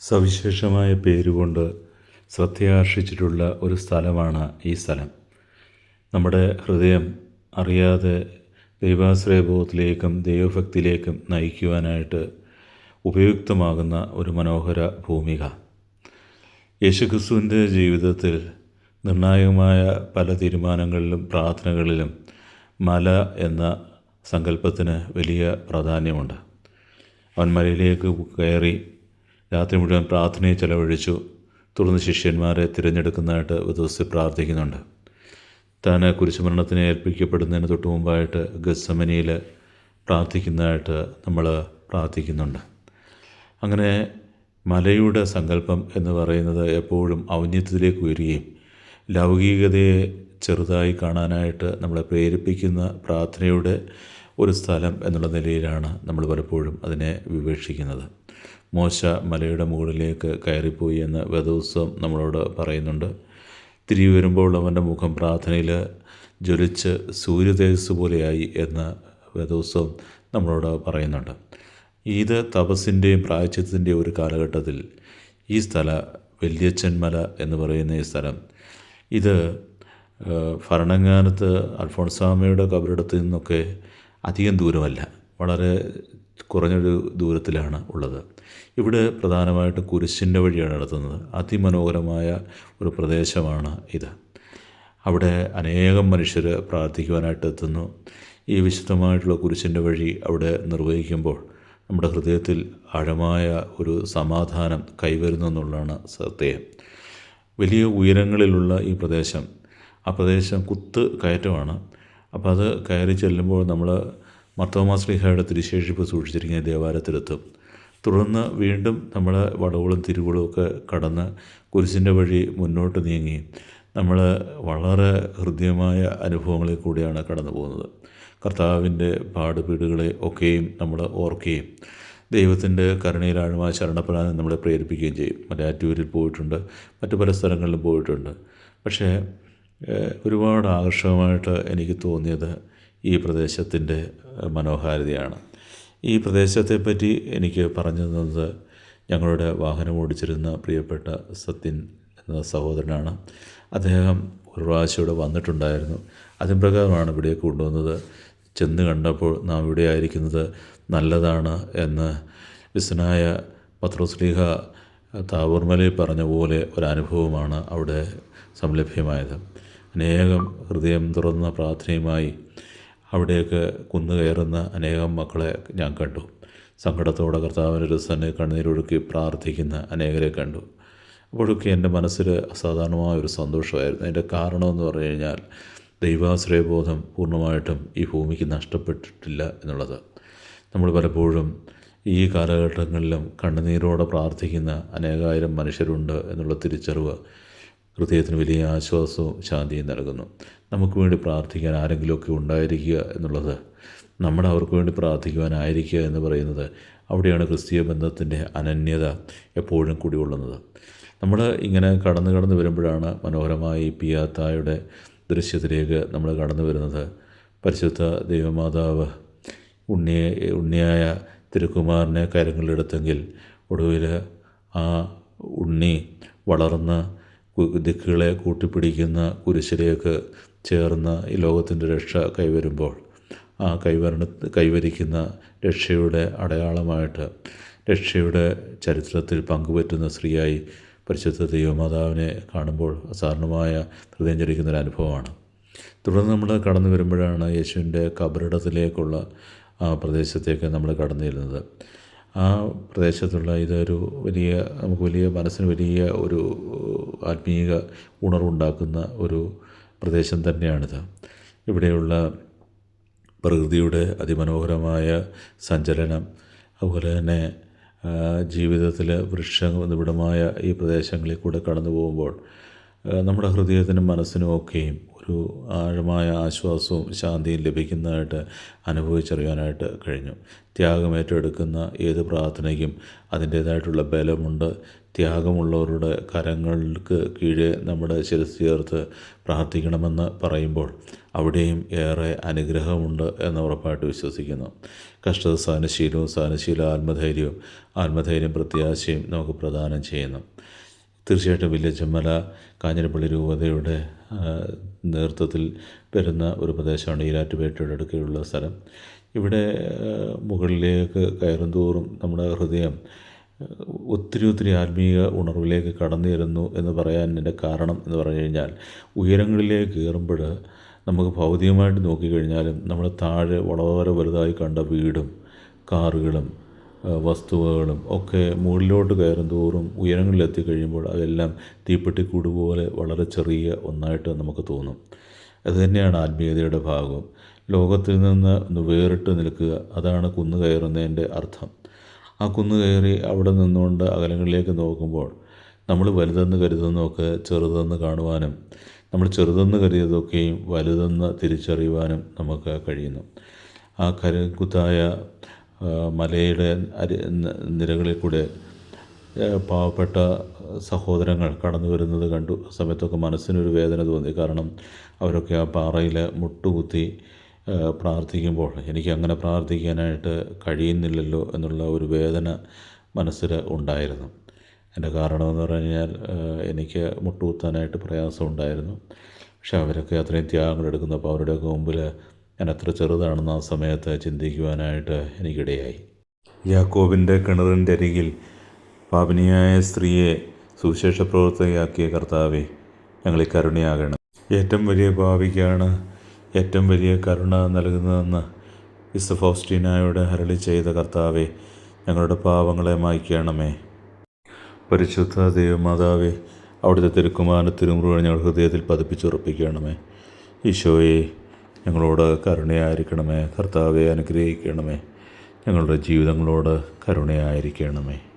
സവിശേഷമായ പേരുകൊണ്ട് ശ്രദ്ധയാകർഷിച്ചിട്ടുള്ള ഒരു സ്ഥലമാണ് ഈ സ്ഥലം. നമ്മുടെ ഹൃദയം അറിയാതെ ദൈവാശ്രയബോധത്തിലേക്കും ദൈവഭക്തിയിലേക്കും നയിക്കുവാനായിട്ട് ഉപയുക്തമാകുന്ന ഒരു മനോഹര ഭൂമിക. യേശുക്രിസ്തുവിന്റെ ജീവിതത്തിൽ നിർണായകമായ പല തീരുമാനങ്ങളിലും പ്രാർത്ഥനകളിലും മല എന്ന സങ്കല്പത്തിന് വലിയ പ്രാധാന്യമുണ്ട്. അവൻ മലയിലേക്ക് കയറി രാത്രി മുഴുവൻ പ്രാർത്ഥനയെ ചെലവഴിച്ചു. തുടർന്ന് ശിഷ്യന്മാരെ തിരഞ്ഞെടുക്കുന്നതായിട്ട് ദിവസം പ്രാർത്ഥിക്കുന്നുണ്ട്. താൻ കുരിശുമരണത്തിന് ഏൽപ്പിക്കപ്പെടുന്നതിന് തൊട്ട് മുമ്പായിട്ട് ഗസമനിയിൽ പ്രാർത്ഥിക്കുന്നതായിട്ട് നമ്മൾ പ്രാർത്ഥിക്കുന്നുണ്ട്. അങ്ങനെ മലയുടെ സങ്കല്പം എന്ന് പറയുന്നത് എപ്പോഴും ഔന്നത്യത്തിലേക്ക് ഉയരുകയും ലൗകികതയെ ചെറുതായി കാണാനായിട്ട് നമ്മളെ പ്രേരിപ്പിക്കുന്ന പ്രാർത്ഥനയുടെ ഒരു സ്ഥലം എന്നുള്ള നിലയിലാണ് നമ്മൾ പലപ്പോഴും അതിനെ വിവക്ഷിക്കുന്നത്. മോശ മലയുടെ മുകളിലേക്ക് കയറിപ്പോയി എന്ന് വേദോത്സവം നമ്മളോട് പറയുന്നുണ്ട്. തിരികെ വരുമ്പോൾ അവന്റെ മുഖം പ്രാർത്ഥനയിൽ ജ്വലിച്ച് സൂര്യതേജസ് പോലെയായി എന്ന് വേദോത്സവം നമ്മളോട് പറയുന്നുണ്ട്. ഇത് തപസ്സിന്റെയും പ്രായച്ചിത്തത്തിന്റെയും ഒരു കാലഘട്ടത്തിൽ ഈ സ്ഥല വല്യച്ചൻ മല എന്ന് പറയുന്ന ഈ സ്ഥലം. ഇത് ഭരണങ്ങാനത്ത് അൽഫോൺസാമയുടെ കബറിടത്തു നിന്നൊക്കെ അധികം ദൂരമല്ല. വളരെ കുറഞ്ഞൊരു ദൂരത്തിലാണ് ഉള്ളത്. ഇവിടെ പ്രധാനമായിട്ട് കുരിശിന്റെ വഴിയാണ് നടത്തുന്നത്. അതിമനോഹരമായ ഒരു പ്രദേശമാണ് ഇത്. അവിടെ അനേകം മനുഷ്യർ പ്രാർത്ഥിക്കുവാനായിട്ട് എത്തുന്നു. ഈ വിശുദ്ധമായിട്ടുള്ള കുരിശിന്റെ വഴി അവിടെ നിർവഹിക്കുമ്പോൾ നമ്മുടെ ഹൃദയത്തിൽ ആഴമായ ഒരു സമാധാനം കൈവരുന്നു എന്നുള്ളതാണ് സത്യം. വലിയ ഉയരങ്ങളിലുള്ള ഈ പ്രദേശം ആ പ്രദേശം കുത്ത് കയറ്റമാണ്. അപ്പോൾ അത് കയറി ചെല്ലുമ്പോൾ നമ്മൾ മർത്തോമാശ്രീഹയുടെ തിരുശേഷിപ്പ് സൂക്ഷിച്ചിരിക്കുന്ന ദേവാലയത്തിലെത്തും. തുടർന്ന് വീണ്ടും നമ്മൾ വടവുകളും തിരുവുകളും ഒക്കെ കടന്ന് കുരിശിന്റെ വഴി മുന്നോട്ട് നീങ്ങി നമ്മൾ വളരെ ഹൃദ്യമായ അനുഭവങ്ങളിൽ കൂടിയാണ് കടന്നു പോകുന്നത്. കർത്താവിന്റെ പാടുപീടുകളെ ഒക്കെയും നമ്മൾ ഓർക്കുകയും ദൈവത്തിന്റെ കരുണയിലാഴമായ ശരണപ്പെടാൻ നമ്മളെ പ്രേരിപ്പിക്കുകയും ചെയ്യും. മലയാറ്റൂരിൽ പോയിട്ടുണ്ട് മറ്റു പല സ്ഥലങ്ങളിലും പോയിട്ടുണ്ട്. പക്ഷേ ഒരുപാട് ആകർഷകമായിട്ട് എനിക്ക് തോന്നിയത് ഈ പ്രദേശത്തിന്റെ മനോഹാരിതയാണ്. ഈ പ്രദേശത്തെപ്പറ്റി എനിക്ക് പറഞ്ഞു തന്നത് ഞങ്ങളുടെ വാഹനം ഓടിച്ചിരുന്ന പ്രിയപ്പെട്ട സത്യൻ എന്ന സഹോദരനാണ്. അദ്ദേഹം ഒരു പ്രാവശ്യം ഇവിടെ വന്നിട്ടുണ്ടായിരുന്നു. അതിൻ പ്രകാരമാണ് ഇവിടേക്ക് കൊണ്ടുവന്നത്. ചെന്ന് കണ്ടപ്പോൾ നാം ഇവിടെ ആയിരിക്കുന്നത് നല്ലതാണ് എന്ന് വിസ്നായ പത്രോസ്ലീഹ താവൂർമലയിൽ പറഞ്ഞ പോലെ ഒരനുഭവമാണ് അവിടെ സംലഭ്യമായത്. അനേകം ഹൃദയം തുറന്ന പ്രാർത്ഥനയുമായി അവിടേക്ക് കുന്നു കയറുന്ന അനേകം മക്കളെ ഞാൻ കണ്ടു. സങ്കടത്തോടെ കർത്താവിന്റെ രസനെ കണ്ണീരൊഴുക്കി പ്രാർത്ഥിക്കുന്ന അനേകരെ കണ്ടു. അപ്പോഴൊക്കെ എന്റെ മനസ്സിൽ അസാധാരണമായ ഒരു സന്തോഷമായിരുന്നു. അതിന്റെ കാരണമെന്ന് പറഞ്ഞു കഴിഞ്ഞാൽ ദൈവാശ്രയബോധം പൂർണമായിട്ടും ഈ ഭൂമിക്ക് നഷ്ടപ്പെട്ടിട്ടില്ല എന്നുള്ളത്. നമ്മൾ പലപ്പോഴും ഈ കാലഘട്ടങ്ങളിലും കണ്ണുനീരോടെ പ്രാർത്ഥിക്കുന്ന അനേകായിരം മനുഷ്യരുണ്ട് എന്നുള്ള തിരിച്ചറിവ് ഹൃദയത്തിന് വലിയ ആശ്വാസവും ശാന്തിയും നൽകുന്നു. നമുക്ക് വേണ്ടി പ്രാർത്ഥിക്കാൻ ആരെങ്കിലുമൊക്കെ ഉണ്ടായിരിക്കുക എന്നുള്ളത് നമ്മൾ അവർക്ക് വേണ്ടി പ്രാർത്ഥിക്കുവാനായിരിക്കുക എന്ന് പറയുന്നത് അവിടെയാണ് ക്രിസ്തീയ ബന്ധത്തിന്റെ അനന്യത എപ്പോഴും കുടികൊള്ളുന്നത്. നമ്മൾ ഇങ്ങനെ കടന്നു കടന്നു വരുമ്പോഴാണ് മനോഹരമായ ഈ പിയാത്തായുടെ ദൃശ്യത്തിലേക്ക് നമ്മൾ കടന്നു വരുന്നത്. പരിശുദ്ധ ദൈവമാതാവ് ഉണ്ണിയെ ഉണ്ണിയായ തിരുക്കുമാറിനെ കരങ്ങളിലെടുത്തെങ്കിൽ ഒടുവിൽ ആ ഉണ്ണി വളർന്ന് ദിക്കുകളെ കൂട്ടിപ്പിടിക്കുന്ന കുരിശിലേക്ക് ചേർന്ന് ഈ ലോകത്തിന്റെ രക്ഷ കൈവരുമ്പോൾ ആ കൈവരണ കൈവരിക്കുന്ന രക്ഷയുടെ അടയാളമായിട്ട് രക്ഷയുടെ ചരിത്രത്തിൽ പങ്കുപറ്റുന്ന സ്ത്രീയായി പരിശുദ്ധ ദൈവമാതാവിനെ കാണുമ്പോൾ അസാധാരണമായ ഹൃദയം ഒരു അനുഭവമാണ്. തുടർന്ന് നമ്മൾ കടന്നു വരുമ്പോഴാണ് യേശുവിന്റെ കബറിടത്തിലേക്കുള്ള ആ പ്രദേശത്തേക്ക് നമ്മൾ കടന്നു ചെല്ലുന്നത് ആ പ്രദേശത്തുള്ള ഇതൊരു വലിയ നമുക്ക് വലിയ മനസ്സിന് വലിയ ഒരു ആത്മീയ ഉണർവുണ്ടാക്കുന്ന ഒരു പ്രദേശം തന്നെയാണിത്. ഇവിടെയുള്ള പ്രകൃതിയുടെ അതിമനോഹരമായ സഞ്ചലനം അതുപോലെ തന്നെ ജീവിതത്തിൽ വൃക്ഷ നിബിഡമായ ഈ പ്രദേശങ്ങളിൽ കൂടെ കടന്നു പോകുമ്പോൾ നമ്മുടെ ഹൃദയത്തിനും മനസ്സിനും ഒക്കെയും ഒരു ആഴമായ ആശ്വാസവും ശാന്തിയും ലഭിക്കുന്നതായിട്ട് അനുഭവിച്ചറിയാനായിട്ട് കഴിഞ്ഞു. ത്യാഗം ഏറ്റെടുക്കുന്ന ഏത് പ്രാർത്ഥനയ്ക്കും അതിന്റേതായിട്ടുള്ള ബലമുണ്ട്. ത്യാഗമുള്ളവരുടെ കരങ്ങൾക്ക് കീഴെ നമ്മുടെ ശിരസ് ചേർത്ത് പ്രാർത്ഥിക്കണമെന്ന് പറയുമ്പോൾ അവിടെയും ഏറെ അനുഗ്രഹമുണ്ട് എന്ന് ഉറപ്പായിട്ട് വിശ്വസിക്കുന്നു. കഷ്ടത സഹനശീലവും സഹനശീല ആത്മധൈര്യവും ആത്മധൈര്യം പ്രത്യാശയും നമുക്ക് പ്രദാനം ചെയ്യുന്നു. തീർച്ചയായിട്ടും വില്യച്ചമ്മല കാഞ്ഞിരപ്പള്ളി രൂപതയുടെ നേതൃത്വത്തിൽ വരുന്ന ഒരു പ്രദേശമാണ് ഈരാറ്റുപേട്ടയുടെ അടുക്കെയുള്ള സ്ഥലം. ഇവിടെ മുകളിലേക്ക് കയറും തോറും നമ്മുടെ ഹൃദയം ഒത്തിരി ഒത്തിരി ആത്മീയ ഉണർവിലേക്ക് കടന്നു തരുന്നു എന്ന് പറയാൻ എന്റെ കാരണം എന്ന് പറഞ്ഞു കഴിഞ്ഞാൽ ഉയരങ്ങളിലേക്ക് കയറുമ്പോൾ നമുക്ക് ഭൗതികമായിട്ട് നോക്കിക്കഴിഞ്ഞാലും നമ്മൾ താഴെ വളരെ വലുതായി കണ്ട വീടും കാറുകളും വസ്തുവകളും ഒക്കെ മുകളിലോട്ട് കയറും തോറും ഉയരങ്ങളിലെത്തി കഴിയുമ്പോൾ അതെല്ലാം തീപ്പെട്ടിക്കൂട് പോലെ വളരെ ചെറിയ ഒന്നായിട്ട് നമുക്ക് തോന്നും. അതുതന്നെയാണ് ആത്മീയതയുടെ ഭാഗം. ലോകത്തിൽ നിന്ന് വേറിട്ട് നിൽക്കുക അതാണ് കുന്നു കയറുന്നതിന്റെ അർത്ഥം. ആ കുന്നു കയറി അവിടെ നിന്നുകൊണ്ട് അകലങ്ങളിലേക്ക് നോക്കുമ്പോൾ നമ്മൾ വലുതെന്ന് കരുതുന്നതൊക്കെ ചെറുതെന്ന് കാണുവാനും നമ്മൾ ചെറുതെന്ന് കരുതിയതൊക്കെയും വലുതെന്ന് തിരിച്ചറിയുവാനും നമുക്ക് കഴിയുന്നു. ആ കരുക്കുത്തായ മലയുടെ അരി നിരകളിൽ കൂടെ പാവപ്പെട്ട സഹോദരങ്ങൾ കടന്നു വരുന്നത് കണ്ടു. ആ സമയത്തൊക്കെ മനസ്സിനൊരു വേദന തോന്നി. കാരണം അവരൊക്കെ ആ പാറയിൽ മുട്ടുകുത്തി പ്രാർത്ഥിക്കുമ്പോൾ എനിക്ക് അങ്ങനെ പ്രാർത്ഥിക്കാനായിട്ട് കഴിയുന്നില്ലല്ലോ എന്നുള്ള ഒരു വേദന മനസ്സിൽ ഉണ്ടായിരുന്നു. എന്റെ കാരണമെന്ന് പറഞ്ഞു കഴിഞ്ഞാൽ എനിക്ക് മുട്ടുകുത്താനായിട്ട് പ്രയാസമുണ്ടായിരുന്നു പക്ഷെ അവരൊക്കെ അത്രയും ത്യാഗങ്ങൾ എടുക്കുന്നപ്പോൾ അവരുടെയൊക്കെ മുമ്പിൽ ഞാൻ എത്ര ചെറുതാണെന്ന് ആ സമയത്ത് ചിന്തിക്കുവാനായിട്ട് എനിക്കിടയായി. യാക്കോബിന്റെ കിണറിന്റെ അരികിൽ പാപിനിയായ സ്ത്രീയെ സുവിശേഷ പ്രവർത്തകയാക്കിയ കർത്താവെ ഞങ്ങളെ കരുണയാകണം. ഏറ്റവും വലിയ ഭാവിക്കാണ് ഏറ്റവും വലിയ കരുണ നൽകുന്നതെന്ന് വിസ് ഫോസ്റ്റീനായോട് ഹരളി ചെയ്ത കർത്താവെ ഞങ്ങളുടെ പാവങ്ങളെ മായ്ക്കണമേ. പരിശുദ്ധ ദൈവമാതാവെ അവിടുത്തെ തിരുക്കുമാരന്റെ തിരുമുറുകൾ ഞങ്ങൾ ഹൃദയത്തിൽ പതിപ്പിച്ചുറപ്പിക്കണമേ. ഈശോയെ ഞങ്ങളോട് കരുണയായിരിക്കണമേ. കർത്താവെ അനുഗ്രഹിക്കണമേ. ഞങ്ങളുടെ ജീവിതങ്ങളോട് കരുണയായിരിക്കണമേ.